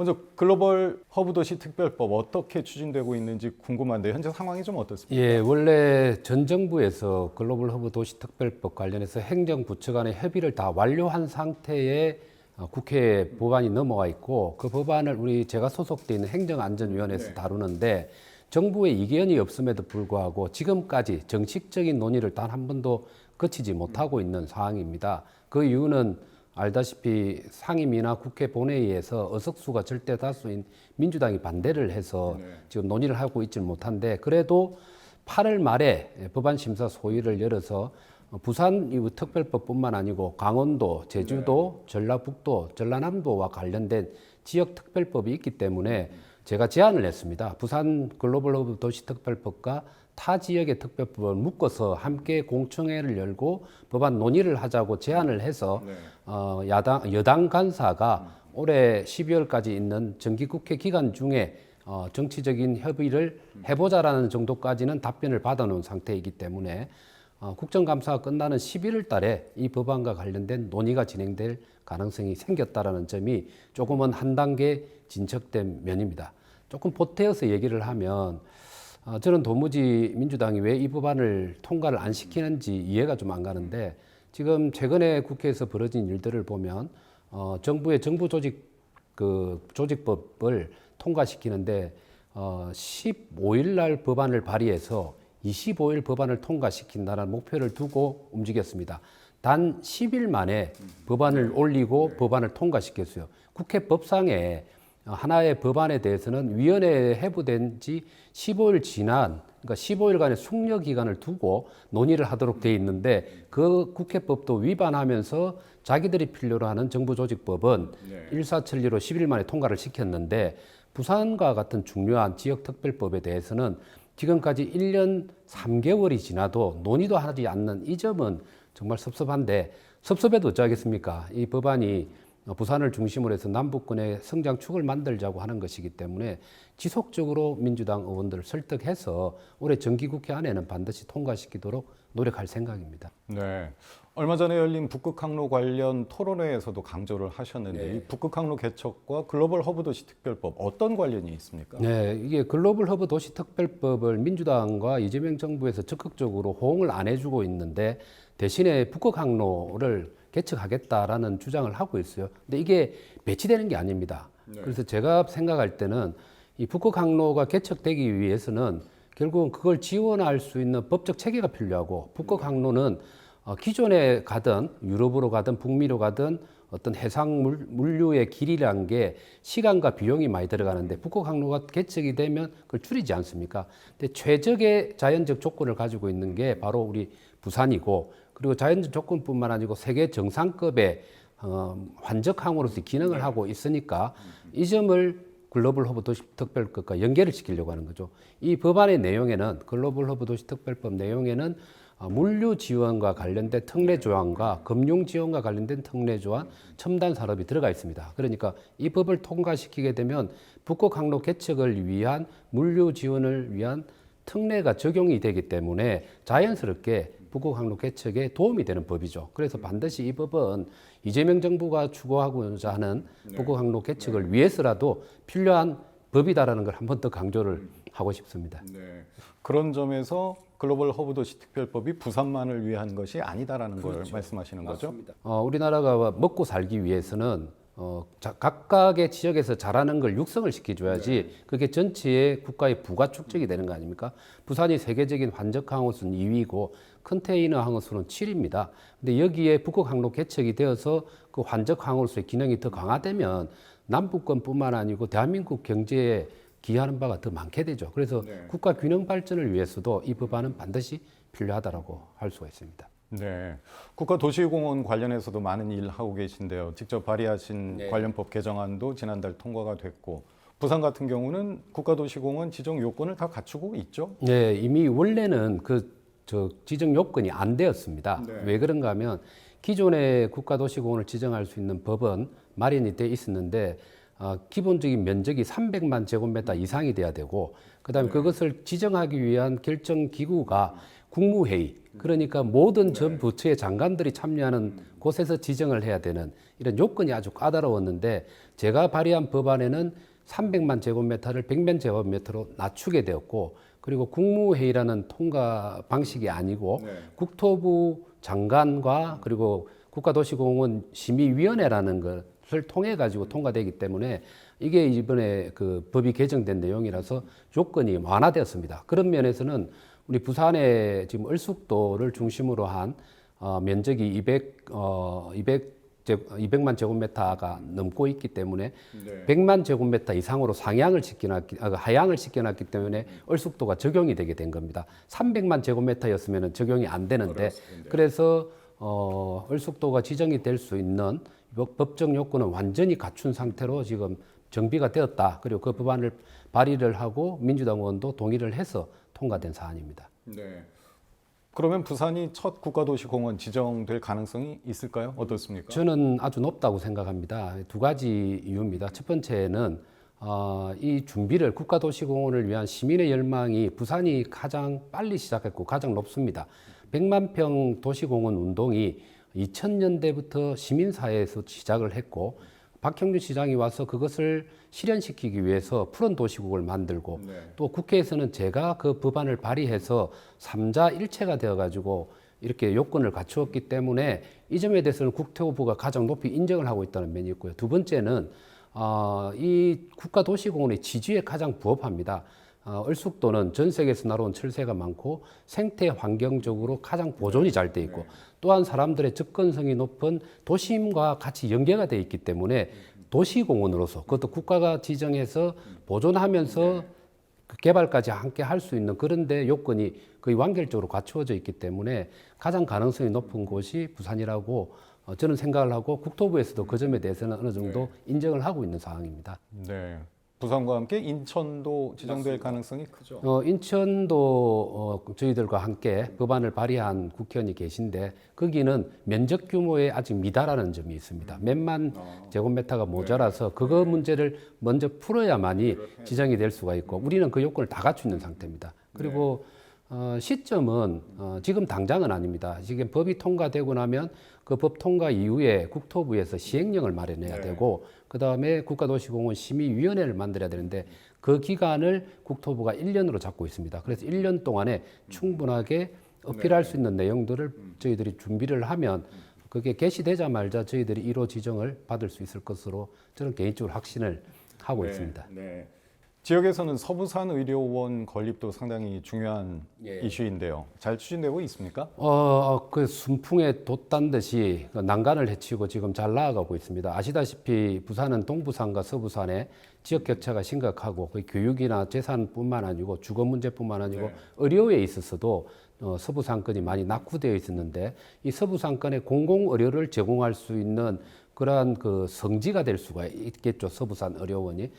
먼저 글로벌 허브 도시 특별법 어떻게 추진되고 있는지 궁금한데 현재 상황이 좀 어떻습니까? 예, 원래 전 정부에서 글로벌 허브 도시 특별법 관련해서 행정부처 간의 협의를 다 완료한 상태에 어, 국회에 법안이 넘어와 있고 그 법안을 우리 제가 소속돼 있는 행정안전위원회에서 네. 다루는데 정부의 이견이 없음에도 불구하고 지금까지 정식적인 논의를 단 한 번도 거치지 못하고 있는 상황입니다. 그 이유는 알다시피 상임위나 국회 본회의에서 의석수가 절대 다수인 민주당이 반대를 해서 네. 지금 논의를 하고 있지 못한데 그래도 8월 말에 법안 심사 소위를 열어서 부산 이 특별법뿐만 아니고 강원도, 제주도, 전라북도, 전라남도와 관련된 지역 특별법이 있기 때문에 제가 제안을 했습니다. 부산 글로벌 허브 도시 특별법과 타 지역의 특별법을 묶어서 함께 공청회를 열고 법안 논의를 하자고 제안을 해서 네. 어, 야당 여당 간사가 올해 12월까지 있는 정기국회 기간 중에 어, 정치적인 협의를 해보자라는 정도까지는 답변을 받아놓은 상태이기 때문에 어, 국정감사가 끝나는 11월 달에 이 법안과 관련된 논의가 진행될 가능성이 생겼다라는 점이 조금은 한 단계 진척된 면입니다. 조금 보태어서 얘기를 하면 어, 저는 도무지 민주당이 왜 이 법안을 통과를 안 시키는지 이해가 좀 안 가는데 지금 최근에 국회에서 벌어진 일들을 보면 어, 정부의 정부 조직 그 조직법을 통과시키는데 어, 15일 날 법안을 발의해서 25일 법안을 통과시킨다는 목표를 두고 움직였습니다. 단 10일 만에 법안을 올리고 법안을 통과시켰어요. 국회 법상에 하나의 법안에 대해서는 위원회에 해부된 지 15일 지난 그러니까 15일간의 숙려 기간을 두고 논의를 하도록 돼 있는데 그 국회법도 위반하면서 자기들이 필요로 하는 정부 조직법은 네. 일사천리로 10일 만에 통과를 시켰는데 부산과 같은 중요한 지역 특별법에 대해서는 지금까지 1년 3개월이 지나도 논의도 하지 않는 이 점은 정말 섭섭한데 섭섭해도 어쩌겠습니까? 이 법안이 부산을 중심으로 해서 남북권의 성장축을 만들자고 하는 것이기 때문에 지속적으로 민주당 의원들을 설득해서 올해 정기국회 안에는 반드시 통과시키도록 노력할 생각입니다. 네. 얼마 전에 열린 북극 항로 관련 토론회에서도 강조를 하셨는데 네. 이 북극 항로 개척과 글로벌 허브 도시 특별법 어떤 관련이 있습니까? 네, 이게 글로벌 허브 도시 특별법을 민주당과 이재명 정부에서 적극적으로 호응을 안 해주고 있는데 대신에 북극 항로를 개척하겠다라는 주장을 하고 있어요. 근데 이게 배치되는 게 아닙니다. 네. 그래서 제가 생각할 때는 이 북극 항로가 개척되기 위해서는 결국은 그걸 지원할 수 있는 법적 체계가 필요하고 북극 항로는 어, 기존에 가든 유럽으로 가든 북미로 가든 어떤 해상 물, 물류의 길이란 게 시간과 비용이 많이 들어가는데 북극 항로가 개척이 되면 그걸 줄이지 않습니까? 근데 최적의 자연적 조건을 가지고 있는 게 바로 우리 부산이고 그리고 자연적 조건뿐만 아니고 세계 정상급의 어, 환적 항으로서 기능을 하고 있으니까 이 점을 글로벌 허브 도시 특별법과 연계를 시키려고 하는 거죠. 이 법안의 내용에는 글로벌 허브 도시 특별법 내용에는 어, 물류 지원과 관련된 특례 조항과 금융 지원과 관련된 특례 조항, 첨단 산업이 들어가 있습니다. 그러니까 이 법을 통과시키게 되면 북극 항로 개척을 위한 물류 지원을 위한 특례가 적용이 되기 때문에 자연스럽게 북극 항로 개척에 도움이 되는 법이죠. 그래서 반드시 이 법은 이재명 정부가 추구하고자 하는 북극 항로 개척을 위해서라도 필요한 법이다라는 걸 한 번 더 강조를 하고 싶습니다. 네. 그런 점에서 글로벌 허브 도시 특별법이 부산만을 위한 것이 아니다라는 걸 말씀하시는 거죠? 어, 우리나라가 먹고 살기 위해서는 어, 자, 각각의 지역에서 잘하는 걸 육성을 시켜줘야지 그게 전체의 국가의 부가 축적이 되는 거 아닙니까? 부산이 세계적인 환적 항우수는 2위고 컨테이너 항우수는 7위입니다. 근데 여기에 북극 항로 개척이 되어서 그 환적 항우수의 기능이 더 강화되면 남북권뿐만 아니고 대한민국 경제에 기여하는 바가 더 많게 되죠. 그래서 네. 국가 균형 발전을 위해서도 이 법안은 반드시 필요하다라고 할 수가 있습니다. 네. 국가도시공원 관련해서도 많은 일 하고 계신데요. 직접 발의하신 네. 관련법 개정안도 지난달 통과가 됐고 부산 같은 경우는 국가도시공원 지정 요건을 다 갖추고 있죠. 네, 이미 원래는 그 저 지정 요건이 안 되었습니다. 네. 왜 그런가 하면 기존의 국가도시공원을 지정할 수 있는 법은 마련이 돼 있었는데 어, 기본적인 면적이 300만 제곱미터 이상이 돼야 되고 그다음에 그것을 지정하기 위한 결정 기구가 국무회의 그러니까 모든 전 부처의 장관들이 참여하는 곳에서 지정을 해야 되는 이런 요건이 아주 까다로웠는데 제가 발의한 법안에는 300만 제곱미터를 100만 제곱미터로 낮추게 되었고 그리고 국무회의라는 통과 방식이 아니고 국토부 장관과 그리고 국가도시공원 심의위원회라는 것을 통해 가지고 통과되기 때문에 이게 이번에 그 법이 개정된 내용이라서 조건이 완화되었습니다. 그런 면에서는 우리 부산의 지금 얼숙도를 중심으로 한 어, 면적이 200 어, 200 제, 200만 제곱미터가 넘고 있기 때문에 100만 제곱미터 이상으로 상향을 시켜놨기, 아, 하향을 시켜놨기 때문에 얼숙도가 적용이 되게 된 겁니다. 300만 제곱미터였으면 적용이 안 되는데 그래서 어, 얼숙도가 지정이 될 수 있는 법- 법적 요건은 완전히 갖춘 상태로 지금 정비가 되었다. 그리고 그 법안을 발의를 하고 민주당 의원도 동의를 해서 통과된 사안입니다. 네. 그러면 부산이 첫 국가도시공원 지정될 가능성이 있을까요? 어떻습니까? 저는 아주 높다고 생각합니다. 두 가지 이유입니다. 첫 번째는 어, 이 준비를 국가도시공원을 위한 시민의 열망이 부산이 가장 빨리 시작했고 가장 높습니다. 100만 평 도시공원 운동이 2000년대부터 시민사회에서 시작을 했고 박형준 시장이 와서 그것을 실현시키기 위해서 푸른 도시국을 만들고 또 국회에서는 제가 그 법안을 발의해서 삼자 일체가 되어 가지고 이렇게 요건을 갖추었기 때문에 이 점에 대해서는 국토부가 가장 높이 인정을 하고 있다는 면이 있고요. 두 번째는 어, 이 국가도시공원의 지지에 가장 부합합니다. 어, 얼숙도는 전 세계에서 날아온 철새가 많고 생태 환경적으로 가장 보존이 잘 돼 있고 또한 사람들의 접근성이 높은 도심과 같이 연계가 돼 있기 때문에 도시공원으로서 그것도 국가가 지정해서 보존하면서 그 개발까지 함께 할 수 있는 그런데 요건이 거의 완결적으로 갖추어져 있기 때문에 가장 가능성이 높은 곳이 부산이라고 어, 저는 생각을 하고 국토부에서도 그 점에 대해서는 어느 정도 인정을 하고 있는 상황입니다. 네. 부산과 함께 인천도 지정될 가능성이 크죠. 어, 인천도 어, 저희들과 함께 법안을 발의한 국회의원이 계신데 거기는 면적 규모에 아직 미달하는 점이 있습니다. 몇만 제곱미터가 모자라서 그거 문제를 먼저 풀어야만이 지정이 될 수가 있고 우리는 그 요건을 다 갖추 있는 상태입니다. 그리고 어, 시점은 어, 지금 당장은 아닙니다. 지금 법이 통과되고 나면 그 법 통과 이후에 국토부에서 시행령을 마련해야 되고 그 다음에 국가도시공원 심의위원회를 만들어야 되는데 그 기간을 국토부가 1년으로 잡고 있습니다. 그래서 1년 동안에 충분하게 어필할 수 있는 내용들을 저희들이 준비를 하면 그게 개시되자마자 저희들이 1호 지정을 받을 수 있을 것으로 저는 개인적으로 확신을 하고 있습니다. 네. 지역에서는 서부산 의료원 건립도 상당히 중요한 예. 이슈인데요. 잘 추진되고 있습니까? 어, 그 순풍에 돛단 듯이 그 난간을 헤치고 지금 잘 나아가고 있습니다. 아시다시피 부산은 동부산과 서부산의 지역 격차가 심각하고 그 교육이나 재산뿐만 아니고 주거 문제뿐만 아니고 의료에 있어서도 어, 서부산권이 많이 낙후되어 있었는데 이 서부산권에 공공 의료를 제공할 수 있는 그러한 그 성지가 될 수가 있겠죠. 서부산 의료원이.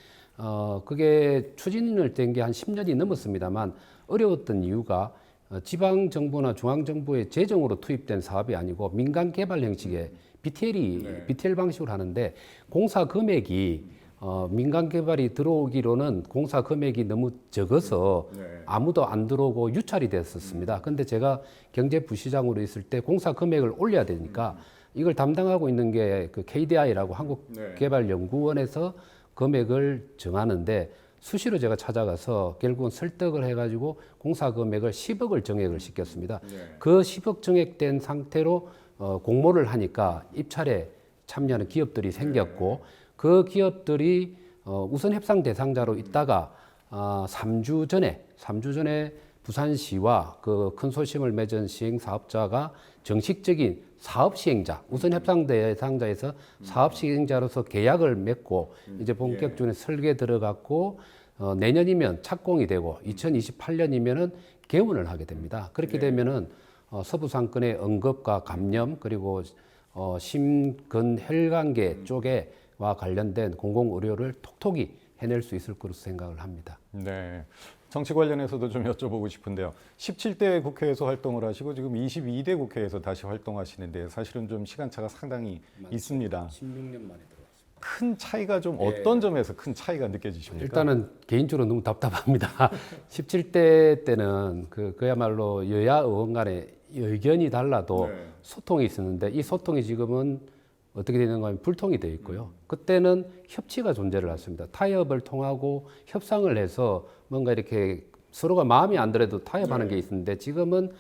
어, 그게 추진을 된 게 한 10년이 넘었습니다만 어려웠던 이유가 어, 지방 정부나 중앙 정부의 재정으로 투입된 사업이 아니고 민간 개발 형식의 BTL이 BTL 방식으로 하는데 공사 금액이 어, 민간 개발이 들어오기로는 공사 금액이 너무 적어서 아무도 안 들어오고 유찰이 됐었습니다. 근데 제가 경제부시장으로 있을 때 공사 금액을 올려야 되니까 이걸 담당하고 있는 게 그 KDI라고 한국개발연구원에서 금액을 정하는데 수시로 제가 찾아가서 결국은 설득을 해가지고 공사 금액을 10억을 정액을 시켰습니다. 그 10억 정액된 상태로 어, 공모를 하니까 입찰에 참여하는 기업들이 생겼고 그 기업들이 어, 우선 협상 대상자로 있다가 아, 3주 전에 3주 전에 부산시와 그 컨소시엄을 맺은 시행 사업자가 정식적인 사업 시행자 우선 협상 대상자에서 사업 시행자로서 계약을 맺고 이제 본격적인 설계 들어갔고 어, 내년이면 착공이 되고 2028년이면은 개원을 하게 됩니다. 그렇게 되면은 어, 서부 상권의 응급과 감염 그리고 어, 심근혈관계 쪽에와 관련된 공공 의료를 톡톡히 해낼 수 있을 것으로 생각을 합니다. 네. 정치 관련해서도 좀 여쭤보고 싶은데요. 17대 국회에서 활동을 하시고 지금 22대 국회에서 다시 활동하시는데 사실은 좀 시간차가 상당히 있습니다. 16년 만에 들어왔습니다. 큰 차이가 좀 어떤 점에서 큰 차이가 느껴지십니까? 일단은 개인적으로 너무 답답합니다. 17대 때는 그 그야말로 여야 의원 간의 의견이 달라도 네. 소통이 있었는데 이 소통이 지금은 어떻게 되는가 하면 불통이 되어 있고요. 그때는 협치가 존재를 했습니다. 타협을 통하고 협상을 해서 뭔가 이렇게 서로가 마음이 안 들어도 타협하는 게 있었는데 지금은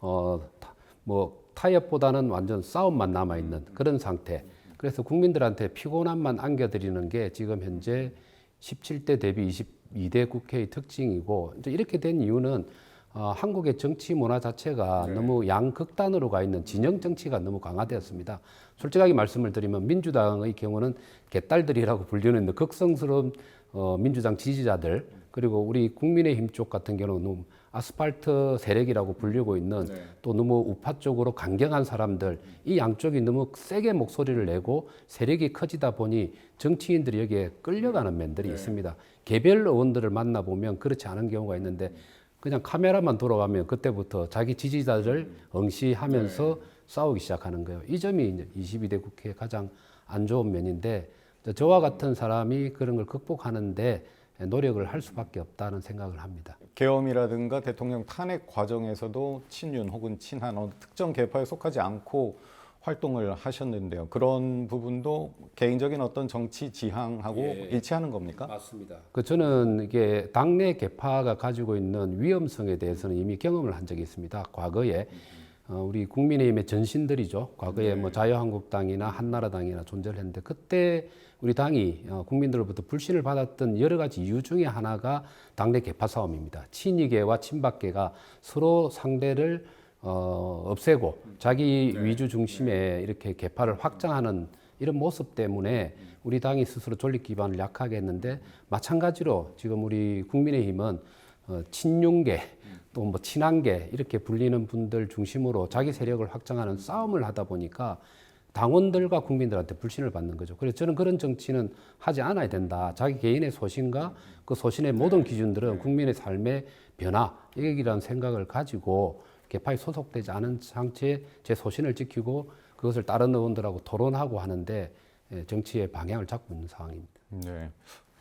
어뭐 타협보다는 완전 싸움만 남아 있는 그런 상태. 그래서 국민들한테 피곤함만 안겨드리는 게 지금 현재 17대 대비 22대 국회의 특징이고 이제 이렇게 된 이유는 어, 한국의 정치 문화 자체가 너무 양극단으로 가 있는 진영 정치가 너무 강화되었습니다. 솔직하게 말씀을 드리면 민주당의 경우는 개딸들이라고 불리는 극성스러운 어, 민주당 지지자들 그리고 우리 국민의힘 쪽 같은 경우는 아스팔트 세력이라고 불리고 있는 또 너무 우파 쪽으로 강경한 사람들 이 양쪽이 너무 세게 목소리를 내고 세력이 커지다 보니 정치인들이 여기에 끌려가는 면들이 있습니다. 개별 의원들을 만나 보면 그렇지 않은 경우가 있는데 그냥 카메라만 돌아가면 그때부터 자기 지지자들 응시하면서 싸우기 시작하는 거예요. 이 점이 이제 22대 국회의 가장 안 좋은 면인데 저와 같은 사람이 그런 걸 극복하는데 노력을 할 수밖에 없다는 생각을 합니다. 계엄이라든가 대통령 탄핵 과정에서도 친윤 혹은 친한 특정 계파에 속하지 않고 활동을 하셨는데요. 그런 부분도 개인적인 어떤 정치 지향하고 일치하는 겁니까? 맞습니다. 그 저는 이게 당내 개파가 가지고 있는 위험성에 대해서는 이미 경험을 한 적이 있습니다. 과거에 어, 우리 국민의힘의 전신들이죠. 과거에 뭐 자유한국당이나 한나라당이나 존재를 했는데 그때 우리 당이 어, 국민들로부터 불신을 받았던 여러 가지 이유 중에 하나가 당내 개파 싸움입니다. 친이계와 친박계가 서로 상대를 어, 없애고 자기 위주 중심의 이렇게 개파를 확장하는 이런 모습 때문에 우리 당이 스스로 존립 기반을 약하게 했는데 마찬가지로 지금 우리 국민의힘은 어, 친윤계 또 뭐 친한계 이렇게 불리는 분들 중심으로 자기 세력을 확장하는 싸움을 하다 보니까 당원들과 국민들한테 불신을 받는 거죠. 그래서 저는 그런 정치는 하지 않아야 된다. 자기 개인의 소신과 그 소신의 모든 기준들은 국민의 삶의 변화, 이기라는 생각을 가지고 개파에 소속되지 않은 상태에 제 소신을 지키고 그것을 다른 의원들하고 토론하고 하는데 예, 정치의 방향을 잡고 있는 상황입니다. 네.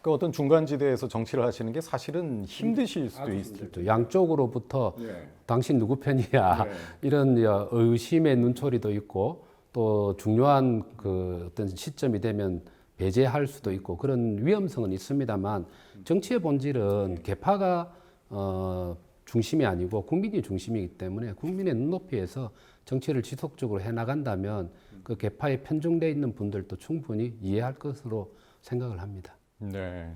그 어떤 중간 지대에서 정치를 하시는 게 사실은 힘드실 수도 있을 또 양쪽으로부터 당신 누구 편이야 이런 여- 의심의 눈초리도 있고 또 중요한 그 어떤 시점이 되면 배제할 수도 있고 그런 위험성은 있습니다만 정치의 본질은 개파가 어, 중심이 아니고 국민이 중심이기 때문에 국민의 눈높이에서 정치를 지속적으로 해 나간다면 그 개파에 편중돼 있는 분들도 충분히 이해할 것으로 생각을 합니다. 네.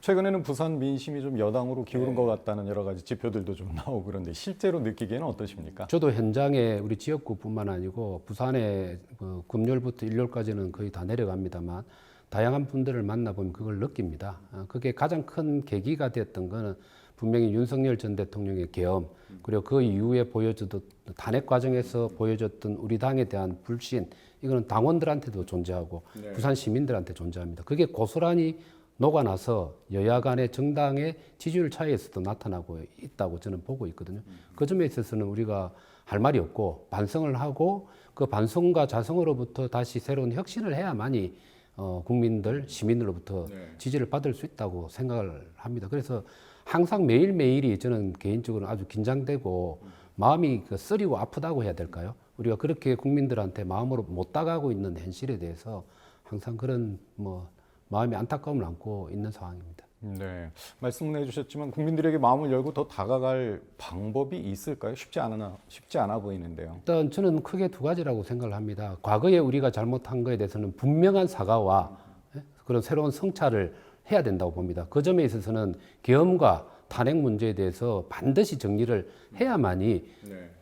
최근에는 부산 민심이 좀 여당으로 기울은 것 같다는 여러 가지 지표들도 좀 나오고 그런데 실제로 느끼기에는 어떠십니까? 저도 현장에 우리 지역구뿐만 아니고 부산에 그 금요일부터 일요일까지는 거의 다 내려갑니다만 다양한 분들을 만나보면 그걸 느낍니다. 아, 그게 가장 큰 계기가 됐던 거는 분명히 윤석열 전 대통령의 계엄 그리고 그 이후에 보여주던 탄핵 과정에서 보여줬던 우리 당에 대한 불신 이거는 당원들한테도 존재하고 부산 시민들한테 존재합니다. 그게 고스란히 녹아나서 여야 간의 정당의 지지율 차이에서도 나타나고 있다고 저는 보고 있거든요. 그 점에 있어서는 우리가 할 말이 없고 반성을 하고 그 반성과 자성으로부터 다시 새로운 혁신을 해야만이 어, 국민들, 시민들로부터 지지를 받을 수 있다고 생각을 합니다. 그래서 항상 매일매일이 저는 개인적으로 아주 긴장되고 마음이 그 쓰리고 아프다고 해야 될까요? 우리가 그렇게 국민들한테 마음으로 못 다가가고 있는 현실에 대해서 항상 그런 뭐 마음의 안타까움을 안고 있는 상황입니다. 네. 말씀을 해주셨지만 국민들에게 마음을 열고 더 다가갈 방법이 있을까요? 쉽지 않아 쉽지 않아 보이는데요. 일단 저는 크게 두 가지라고 생각을 합니다. 과거에 우리가 잘못한 거에 대해서는 분명한 사과와 예? 그런 새로운 성찰을 해야 된다고 봅니다. 그 점에 있어서는 계엄과 탄핵 문제에 대해서 반드시 정리를 해야만이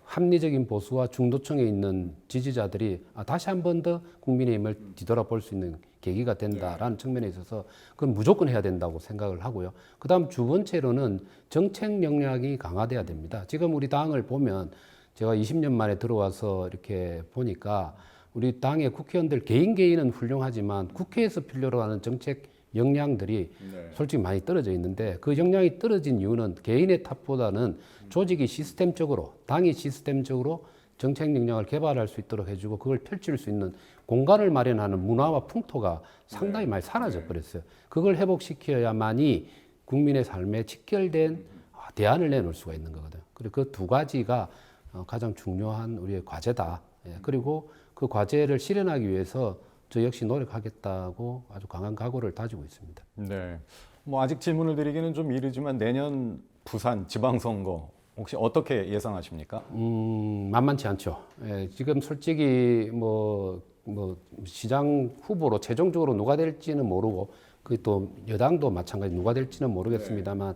합리적인 보수와 중도층에 있는 지지자들이 아, 다시 한 번 더 국민의힘을 뒤돌아볼 수 있는 계기가 된다라는 측면에 있어서 그건 무조건 해야 된다고 생각을 하고요. 그다음 두 번째로는 정책 역량이 강화돼야 됩니다. 지금 우리 당을 보면 제가 20년 만에 들어와서 이렇게 보니까 우리 당의 국회의원들 개인 개인은 훌륭하지만 국회에서 필요로 하는 정책 역량들이 솔직히 많이 떨어져 있는데 그 역량이 떨어진 이유는 개인의 탓보다는 조직이 시스템적으로 당이 시스템적으로 정책 역량을 개발할 수 있도록 해주고 그걸 펼칠 수 있는 공간을 마련하는 문화와 풍토가 상당히 많이 사라져 버렸어요. 그걸 회복시켜야만이 국민의 삶에 직결된 아, 대안을 내놓을 수가 있는 거거든요. 그리고 그 두 가지가 어, 가장 중요한 우리의 과제다. 예, 그리고 그 과제를 실현하기 위해서 저 역시 노력하겠다고 아주 강한 각오를 다지고 있습니다. 네. 뭐 아직 질문을 드리기는 좀 이르지만 내년 부산 지방선거 혹시 어떻게 예상하십니까? 음, 만만치 않죠. 예, 지금 솔직히 뭐, 뭐, 시장 후보로 최종적으로 누가 될지는 모르고, 그 또 여당도 마찬가지 누가 될지는 모르겠습니다만,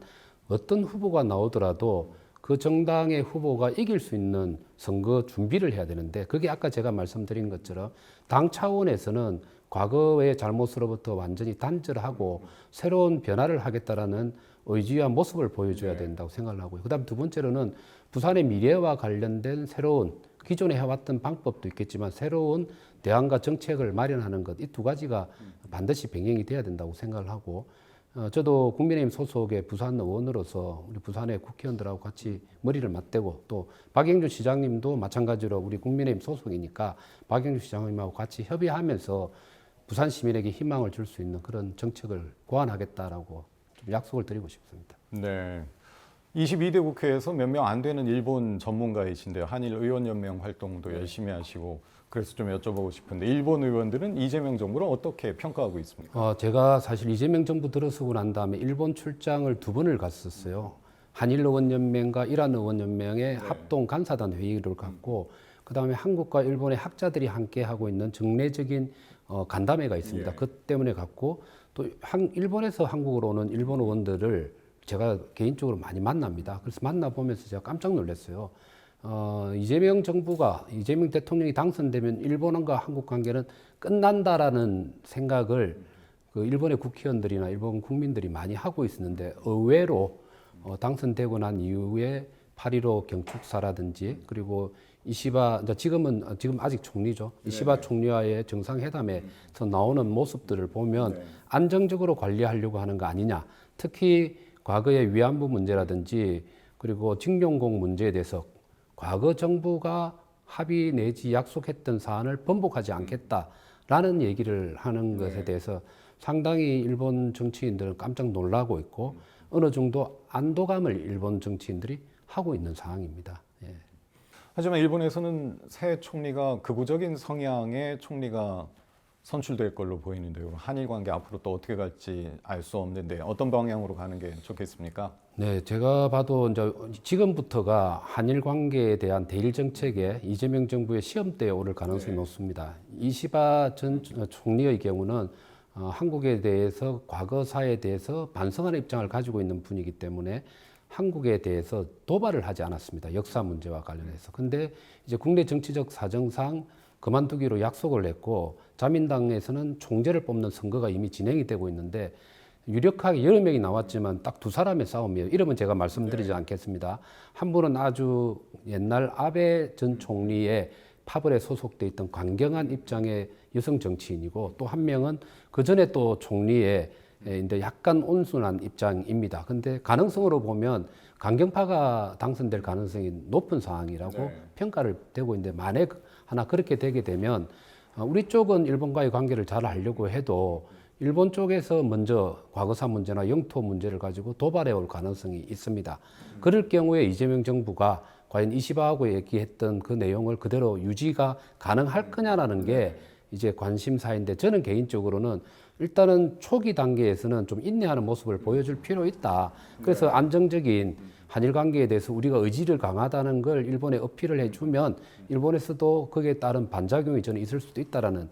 어떤 후보가 나오더라도 그 정당의 후보가 이길 수 있는 선거 준비를 해야 되는데, 그게 아까 제가 말씀드린 것처럼 당 차원에서는 과거의 잘못으로부터 완전히 단절하고 새로운 변화를 하겠다라는 의지와 모습을 보여줘야 된다고 생각을 하고요. 그다음 두 번째로는 부산의 미래와 관련된 새로운 기존에 해왔던 방법도 있겠지만 새로운 대안과 정책을 마련하는 것 이 두 가지가 반드시 병행이 돼야 된다고 생각을 하고 어, 저도 국민의힘 소속의 부산 의원으로서 우리 부산의 국회의원들하고 같이 머리를 맞대고 또 박영주 시장님도 마찬가지로 우리 국민의힘 소속이니까 박영주 시장님하고 같이 협의하면서 부산 시민에게 희망을 줄 수 있는 그런 정책을 고안하겠다라고 좀 약속을 드리고 싶습니다. 네. 22대 국회에서 몇 명 안 되는 일본 전문가이신데요. 한일 의원연맹 활동도 열심히 하시고 그래서 좀 여쭤보고 싶은데 일본 의원들은 이재명 정부를 어떻게 평가하고 있습니까? 어, 제가 사실 이재명 정부 들어서고 난 다음에 일본 출장을 두 번을 갔었어요. 한일 의원연맹과 이란 의원연맹의 합동 간사단 회의를 갖고 그 다음에 한국과 일본의 학자들이 함께 하고 있는 정례적인 어, 간담회가 있습니다. 그 때문에 갔고 또 한, 일본에서 한국으로 오는 일본 의원들을 제가 개인적으로 많이 만납니다. 그래서 만나 보면서 제가 깜짝 놀랐어요. 어, 이재명 정부가 이재명 대통령이 당선되면 일본과 한국 관계는 끝난다라는 생각을 그 일본의 국회의원들이나 일본 국민들이 많이 하고 있었는데 의외로 어, 당선되고 난 이후에 8.15 경축사라든지 그리고 이시바 지금은 어, 지금 아직 총리죠. 이시바 총리와의 정상회담에서 나오는 모습들을 보면 안정적으로 관리하려고 하는 거 아니냐. 특히 과거의 위안부 문제라든지 그리고 징용공 문제에 대해서 과거 정부가 합의 내지 약속했던 사안을 번복하지 않겠다라는 얘기를 하는 것에 대해서 상당히 일본 정치인들은 깜짝 놀라고 있고 어느 정도 안도감을 일본 정치인들이 하고 있는 상황입니다. 예. 하지만 일본에서는 새 총리가 극우적인 성향의 총리가 선출될 걸로 보이는데요. 한일 관계 앞으로 또 어떻게 갈지 알 수 없는데 어떤 방향으로 가는 게 좋겠습니까? 네, 제가 봐도 이제 지금부터가 한일 관계에 대한 대일 정책에 이재명 정부의 시험대에 오를 가능성이 높습니다. 이시바 전 총리의 경우는 어, 한국에 대해서 과거사에 대해서 반성하는 입장을 가지고 있는 분이기 때문에 한국에 대해서 도발을 하지 않았습니다. 역사 문제와 관련해서. 근데 이제 국내 정치적 사정상 그만두기로 약속을 했고 자민당에서는 총재를 뽑는 선거가 이미 진행이 되고 있는데 유력하게 여러 명이 나왔지만 딱 두 사람의 싸움이에요. 이름은 제가 말씀드리지 않겠습니다. 한 분은 아주 옛날 아베 전 총리의 파벌에 소속돼 있던 강경한 입장의 여성 정치인이고 또 한 명은 그 전에 또 총리의 에, 이제 약간 온순한 입장입니다. 근데 가능성으로 보면 강경파가 당선될 가능성이 높은 상황이라고 평가를 되고 있는데 만약 하나 그렇게 되게 되면 어, 우리 쪽은 일본과의 관계를 잘 하려고 해도 일본 쪽에서 먼저 과거사 문제나 영토 문제를 가지고 도발해 올 가능성이 있습니다. 그럴 경우에 이재명 정부가 과연 이시바하고 얘기했던 그 내용을 그대로 유지가 가능할 거냐라는 게 이제 관심사인데 저는 개인적으로는 일단은 초기 단계에서는 좀 인내하는 모습을 보여줄 필요 있다. 그래서 안정적인 한일 관계에 대해서 우리가 의지를 강하다는 걸 일본에 어필을 해주면 일본에서도 거기에 따른 반작용이 저는 있을 수도 있다라는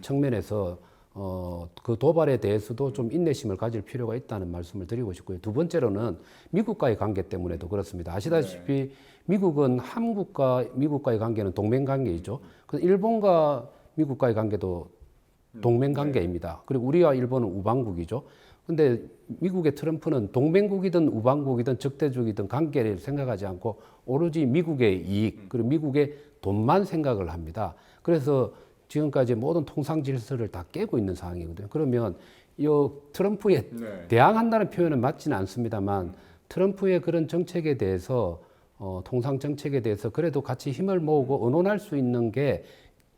측면에서 어, 그 도발에 대해서도 좀 인내심을 가질 필요가 있다는 말씀을 드리고 싶고요. 두 번째로는 미국과의 관계 때문에도 그렇습니다. 아시다시피 미국은 한국과 미국과의 관계는 동맹 관계이죠. 그 일본과 미국과의 관계도 동맹 관계입니다. 그리고 우리와 일본은 우방국이죠. 근데 미국의 트럼프는 동맹국이든 우방국이든 적대적이든 관계를 생각하지 않고 오로지 미국의 이익 그리고 미국의 돈만 생각을 합니다. 그래서 지금까지 모든 통상 질서를 다 깨고 있는 상황이거든요. 그러면 이 트럼프에 대항한다는 표현은 맞지는 않습니다만 트럼프의 그런 정책에 대해서 어, 통상 정책에 대해서 그래도 같이 힘을 모으고 의논할 수 있는 게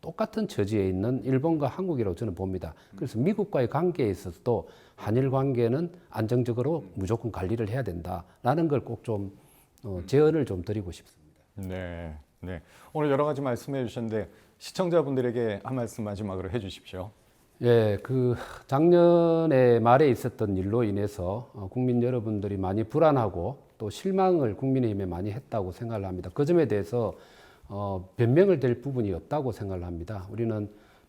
똑같은 처지에 있는 일본과 한국이라고 저는 봅니다. 그래서 미국과의 관계에 있어서도 한일 관계는 안정적으로 무조건 관리를 해야 된다라는 걸 꼭좀 어, 제언을 좀 드리고 싶습니다. 네, 네. 오늘 여러 가지 말씀해 주셨는데 시청자분들에게 한 말씀 마지막으로 해주십시오. 예, 그 작년에 말에 있었던 일로 인해서 어, 국민 여러분들이 많이 불안하고 또 실망을 국민의힘에 많이 했다고 생각을 합니다. 그 점에 대해서 어, 변명을 될 부분이 없다고 생각을 합니다. 우리는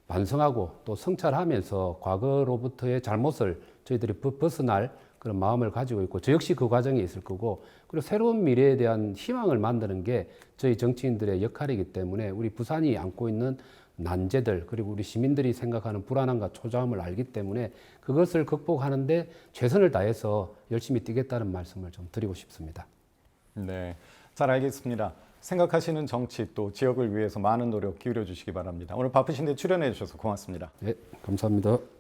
반성하고 또 성찰하면서 과거로부터의 잘못을 저희들이 벗- 벗어날 그런 마음을 가지고 있고 저 역시 그 과정에 있을 거고 그리고 새로운 미래에 대한 희망을 만드는 게 저희 정치인들의 역할이기 때문에 우리 부산이 안고 있는 난제들 그리고 우리 시민들이 생각하는 불안함과 초조함을 알기 때문에 그것을 극복하는데 최선을 다해서 열심히 뛰겠다는 말씀을 좀 드리고 싶습니다. 네, 잘 알겠습니다. 생각하시는 정치 또 지역을 위해서 많은 노력 기울여 주시기 바랍니다. 오늘 바쁘신데 출연해 주셔서 고맙습니다. 네, 감사합니다.